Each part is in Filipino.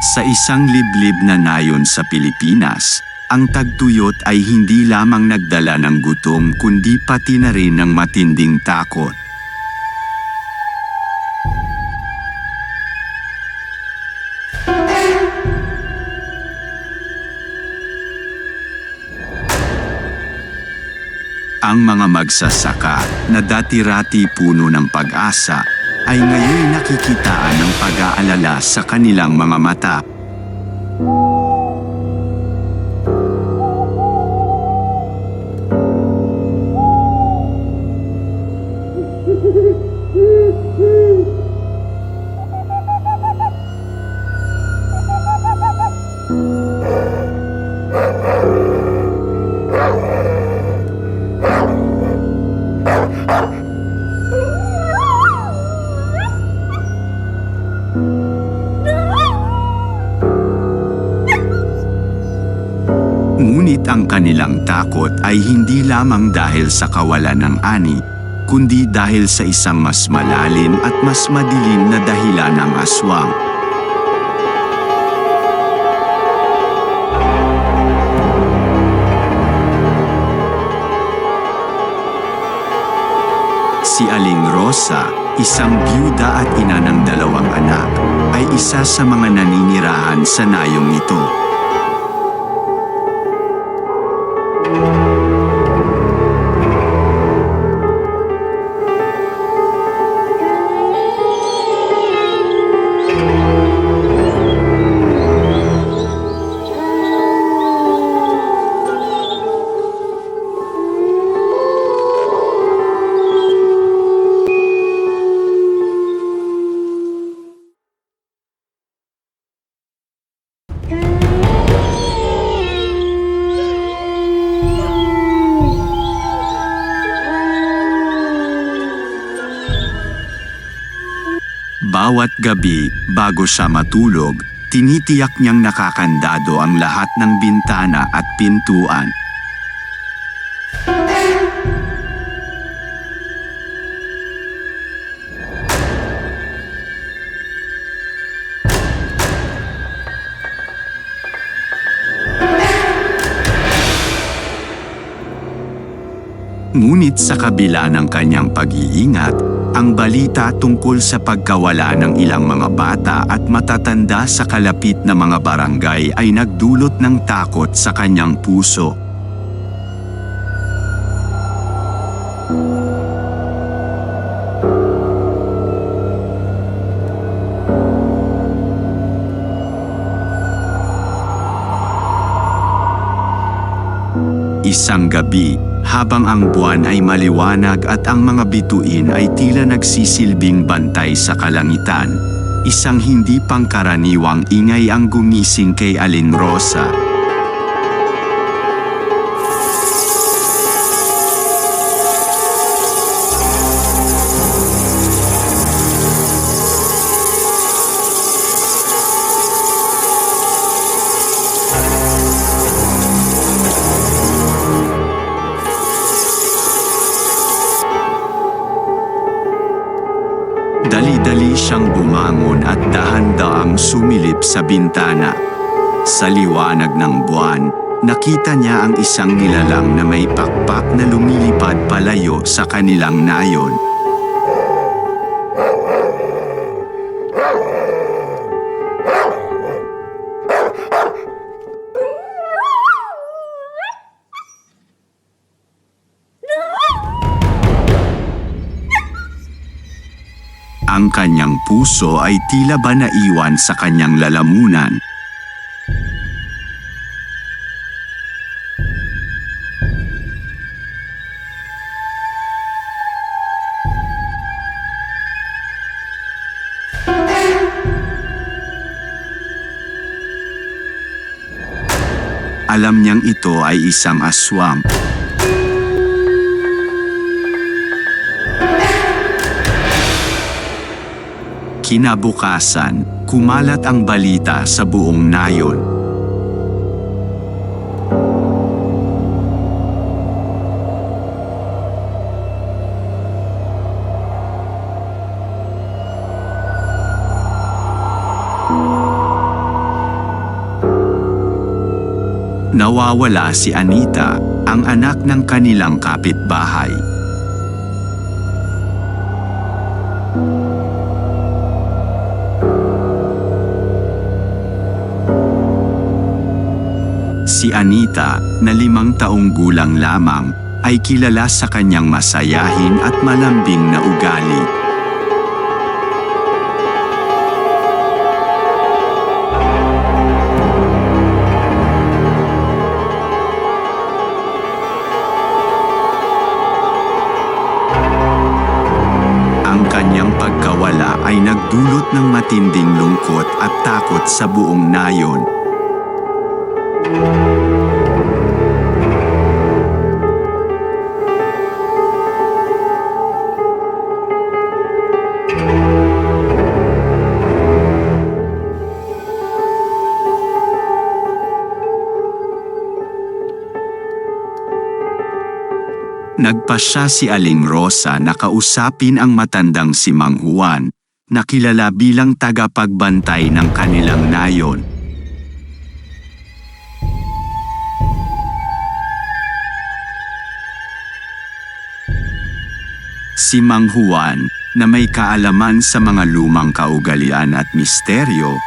Sa isang liblib na nayon sa Pilipinas, ang tagtuyot ay hindi lamang nagdala ng gutom kundi pati na rin ng matinding takot. Ang mga magsasaka na dati-rati puno ng pag-asa ay ngayon nakikitaan ng pag-aalala sa kanilang mga mata. Ang kanilang takot ay hindi lamang dahil sa kawalan ng ani, kundi dahil sa isang mas malalim at mas madilim na dahilan ng aswang. Si Aling Rosa, isang byuda at ina ng dalawang anak, ay isa sa mga naninirahan sa nayong ito. Bawat gabi, bago siya matulog, tinitiyak niyang nakakandado ang lahat ng bintana at pintuan. Ngunit sa kabila ng kanyang pag-iingat, ang balita tungkol sa pagkawala ng ilang mga bata at matatanda sa kalapit na mga barangay ay nagdulot ng takot sa kanyang puso. Isang gabi, habang ang buwan ay maliwanag at ang mga bituin ay tila nagsisilbing bantay sa kalangitan, isang hindi pangkaraniwang ingay ang gumising kay Alin Rosa. Siyang bumangon at dahan-daang sumilip sa bintana. Sa liwanag ng buwan, nakita niya ang isang nilalang na may pakpak na lumilipad palayo sa kanilang nayon. Ang kanyang puso ay tila ba naiwan sa kanyang lalamunan. Alam niyang ito ay isang aswang. Kinabukasan, kumalat ang balita sa buong nayon. Nawawala si Anita, ang anak ng kanilang kapitbahay. Si Anita, na limang taong gulang lamang, ay kilala sa kanyang masayahin at malambing na ugali. Ang kanyang pagkawala ay nagdulot ng matinding lungkot at takot sa buong nayon. Nagpasya si Aling Rosa na kausapin ang matandang si Mang Juan, na kilala bilang tagapagbantay ng kanilang nayon. Si Mang Juan, na may kaalaman sa mga lumang kaugalian at misteryo,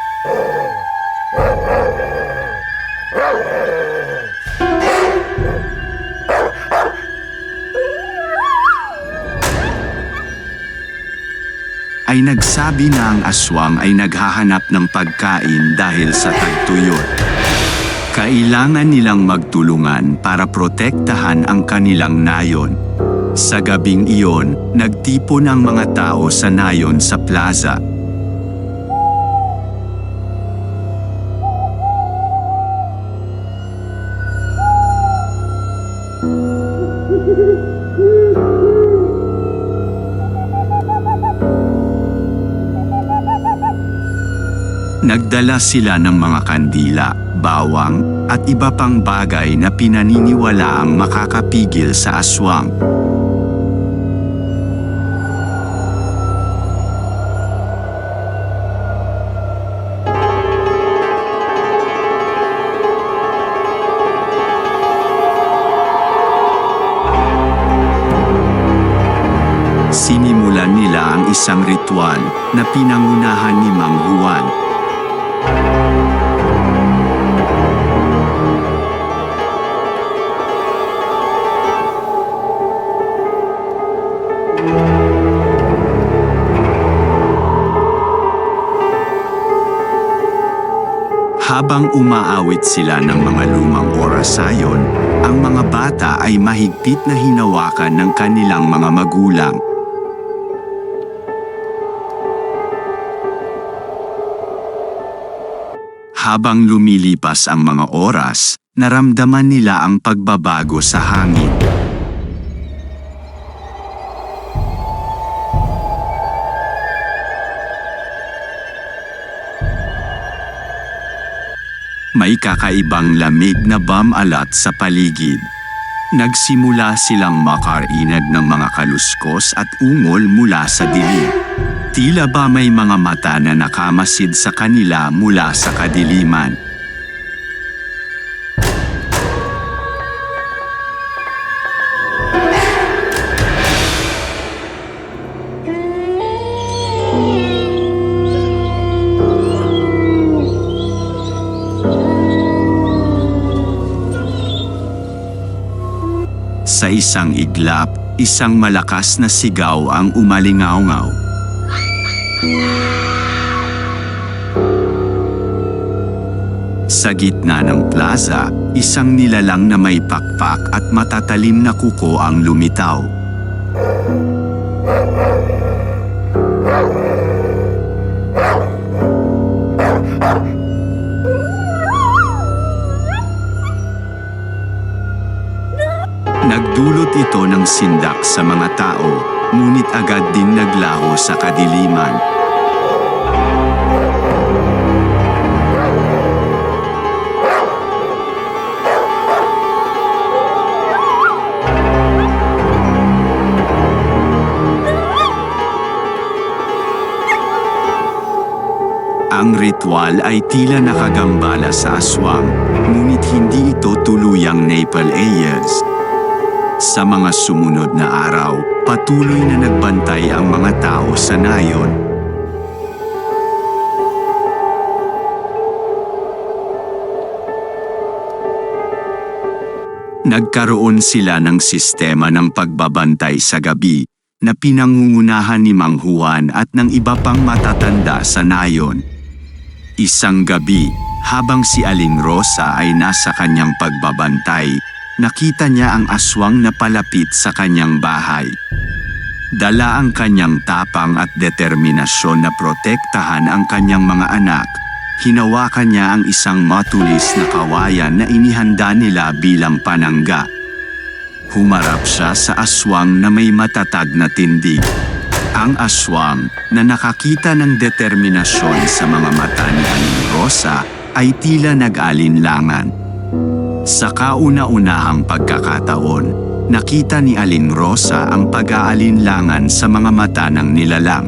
nagsabi na ang aswang ay naghahanap ng pagkain dahil sa tagtuyot. Kailangan nilang magtulungan para protektahan ang kanilang nayon. Sa gabing iyon, nagtipon ang mga tao sa nayon sa plaza. Nagdala sila ng mga kandila, bawang, at iba pang bagay na pinaniniwala ang makakapigil sa aswang. Sinimulan nila ang isang ritual na pinangunahan ni Mang Juan Habang umaawit sila ng mga lumang orasayon, ang mga bata ay mahigpit na hinawakan ng kanilang mga magulang. Habang lumilipas ang mga oras, naramdaman nila ang pagbabago sa hangin. May kakaibang lamig na bamalat sa paligid. Nagsimula silang makarinag ng mga kaluskos at ungol mula sa dilim. Tila ba may mga mata na nakamasid sa kanila mula sa kadiliman. Isang iglap, isang malakas na sigaw ang umalingaungaw. Sa gitna ng plaza, isang nilalang na may pakpak at matatalim na kuko ang lumitaw. Nagdulot ito ng sindak sa mga tao, ngunit agad ding naglaho sa kadiliman. Ang ritual ay tila nakagambala sa aswang, ngunit hindi ito tuluyang Naples. Sa mga sumunod na araw, patuloy na nagbantay ang mga tao sa nayon. Nagkaroon sila ng sistema ng pagbabantay sa gabi na pinangungunahan ni Mang Juan at ng iba pang matatanda sa nayon. Isang gabi, habang si Aling Rosa ay nasa kanyang pagbabantay, nakita niya ang aswang na palapit sa kanyang bahay. Dala ang kanyang tapang at determinasyon na protektahan ang kanyang mga anak. Hinawakan niya ang isang matulis na kawayan na inihanda nila bilang panangga. Humarap siya sa aswang na may matatag na tindig. Ang aswang na nakakita ng determinasyon sa mga mata ni Aling Rosa ay tila nag-alinlangan. Sa kauna-unahang pagkakataon, nakita ni Aling Rosa ang pag-aalinlangan sa mga mata ng nilalang.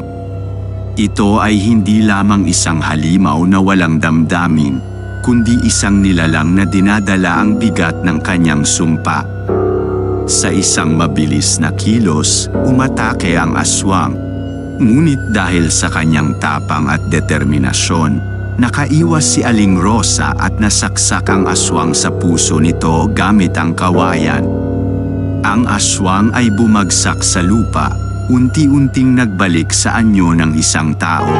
Ito ay hindi lamang isang halimaw na walang damdamin, kundi isang nilalang na dinadala ang bigat ng kanyang sumpa. Sa isang mabilis na kilos, umatake ang aswang. Ngunit dahil sa kanyang tapang at determinasyon, nakaiwas si Aling Rosa at nasaksak ang aswang sa puso nito gamit ang kawayan. Ang aswang ay bumagsak sa lupa, unti-unting nagbalik sa anyo ng isang tao.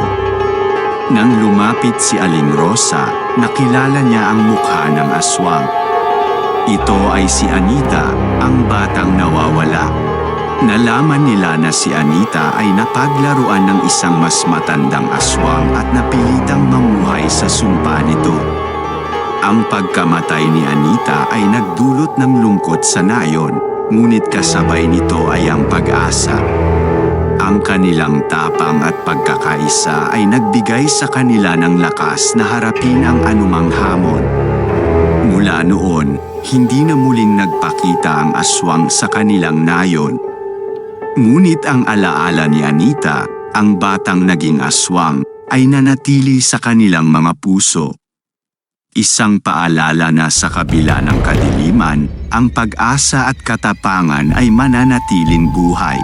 Nang lumapit si Aling Rosa, nakilala niya ang mukha ng aswang. Ito ay si Anita, ang batang nawawala. Nalaman nila na si Anita ay napaglaruan ng isang mas matandang aswang at napilitang mamuhay sa sumpa nito. Ang pagkamatay ni Anita ay nagdulot ng lungkot sa nayon, ngunit kasabay nito ay ang pag-asa. Ang kanilang tapang at pagkakaisa ay nagbigay sa kanila ng lakas na harapin ang anumang hamon. Mula noon, hindi na muling nagpakita ang aswang sa kanilang nayon. Ngunit ang alaala ni Anita, ang batang naging aswang, ay nanatili sa kanilang mga puso. Isang paalala na sa kabila ng kadiliman, ang pag-asa at katapangan ay mananatiling buhay.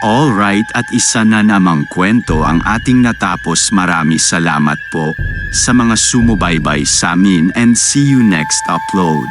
Alright at isa na namang kwento ang ating natapos marami salamat po sa mga sumubaybay sa amin and see you next upload.